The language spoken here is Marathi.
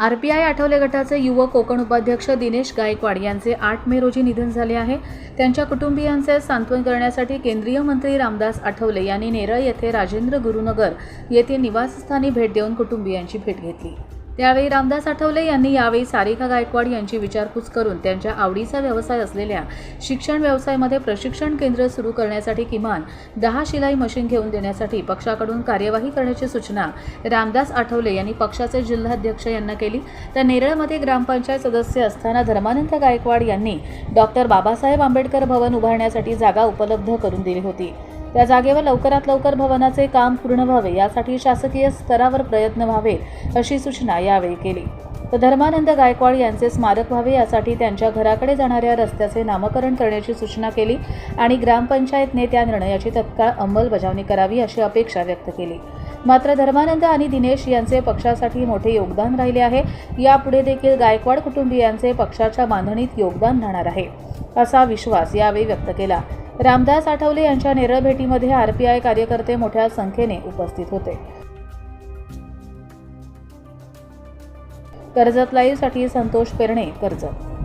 आरपीआय आठवले गटाचे युव कोकण उपाध्यक्ष दिनेश गायकवाड यांचे आठ मे रोजी निधन झाले आहे. त्यांच्या कुटुंबियांचे सांत्वन करण्यासाठी केंद्रीय मंत्री रामदास आठवले यांनी नेरळ येथे राजेंद्र गुरुनगर येथे निवासस्थानी भेट देऊन कुटुंबियांची भेट घेतली. त्यावेळी रामदास आठवले यांनी यावेळी सारिका गायकवाड यांची विचारपूस करून त्यांच्या आवडीचा व्यवसाय असलेल्या शिक्षण व्यवसायामध्ये प्रशिक्षण केंद्र सुरू करण्यासाठी किमान दहा शिलाई मशीन घेऊन देण्यासाठी पक्षाकडून कार्यवाही करण्याची सूचना रामदास आठवले यांनी पक्षाचे जिल्हाध्यक्ष यांना केली. तर नेरळमध्ये ग्रामपंचायत सदस्य असताना धर्मानंद गायकवाड यांनी डॉक्टर बाबासाहेब आंबेडकर भवन उभारण्यासाठी जागा उपलब्ध करून दिली होती. त्या जागेवर लवकरात लवकर भवनाचे काम पूर्ण व्हावे यासाठी शासकीय स्तरावर प्रयत्न व्हावे अशी सूचना यावेळी केली. तर धर्मानंद गायकवाड यांचे स्मारक व्हावे यासाठी त्यांच्या घराकडे जाणाऱ्या रस्त्याचे नामकरण करण्याची सूचना केली आणि ग्रामपंचायतने त्या निर्णयाची तत्काळ अंमलबजावणी करावी अशी अपेक्षा व्यक्त केली. मात्र धर्मानंद आणि दिनेश यांचे पक्षासाठी मोठे योगदान राहिले आहे. यापुढे देखील गायकवाड कुटुंबियांचे पक्षाच्या बांधणीत योगदान राहणार आहे असा विश्वास यावेळी व्यक्त केला. रामदास आठवले यांच्या नेरळ भेटीमध्ये आरपीआय कार्यकर्ते मोठ्या संख्येने उपस्थित होते. कर्जत लाईव्हसाठी संतोष पेरणे कर्जत